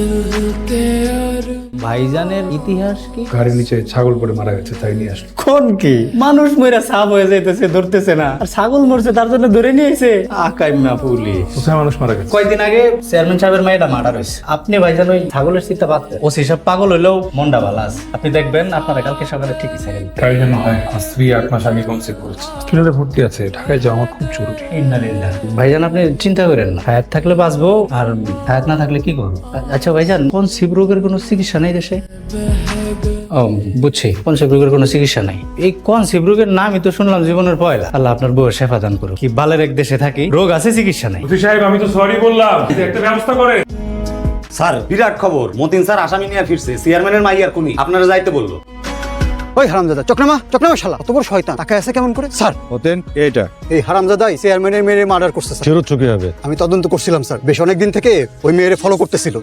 って ভাইজানের ইতিহাস কি? গাড়ির নিচে ছাগল পড়ে মারা গেছে তাই নিয়ে আসলো। কোন কি? মানুষ মইরা সাপ হয়ে যাইতেছে ধরতেছে না। আর ছাগল মরছে তার জন্য ধরে নিয়েছে আকাইমা পুলিশ। কোথায় মানুষ মারা গেছে? কয়েকদিন আগে চেয়ারম্যান সাহেবের মেয়েটা মার্ডার হয়েছে আপনি ভাইজান ওই ছাগলের চিন্তা পাচ্ছে ও সেসব পাগল হইলেও মনটা ভালো আছে। আপনি দেখবেন আপনারা কালকে সকালে ঠিকই দিবেন। তাই জন্য হয় আমার স্ত্রী আট মাস আগে কনসেপ্ট করেছে। হসপিটালে ভর্তি আছে ঢাকায় যাওয়া আমার খুব জরুরি। ইন্নালিল্লাহ। ভাইজান আপনি চিন্তা করেন না। হায়াত থাকলে বাঁচবো আর হায়াত না থাকলে কি করব? আচ্ছা ভাইজান কোন শিব রোগের কোনো চিকিৎসা নেই? দেশে? ও বুঝছি। কোন শিব রোগের কোনো চিকিৎসা নাই। এই কোন শিব রোগের নামই তো শুনলাম জীবনের পয়লা। আল্লাহ আপনার বউয়ের সেবা দান করুন কি বালের এক দেশে থাকি রোগ আছে চিকিৎসা নাই। সাহেব আমি তো সরি বললাম। একটা ব্যবস্থা করে স্যার বিরাট খবর। মতিন স্যার আসামি নিয়ে ফিরছে। চেয়ারম্যানের মাইয়ার খুনি। আপনারা যাইতে বলল। ওই হারামজাদা চক্রমা চক্রমা শালা। অত বড় শয়তান। টাকা আছে কেমন করে? স্যার হতেন এইটা। এই হারামজাদাই চেয়ারম্যানের মেয়ের মার্ডার করছে স্যার। ফেরত চোখে হবে। আমি তদন্ত করছিলাম স্যার। বেশ অনেক দিন থেকে ওই মেয়েরে ফলো করতেছিল।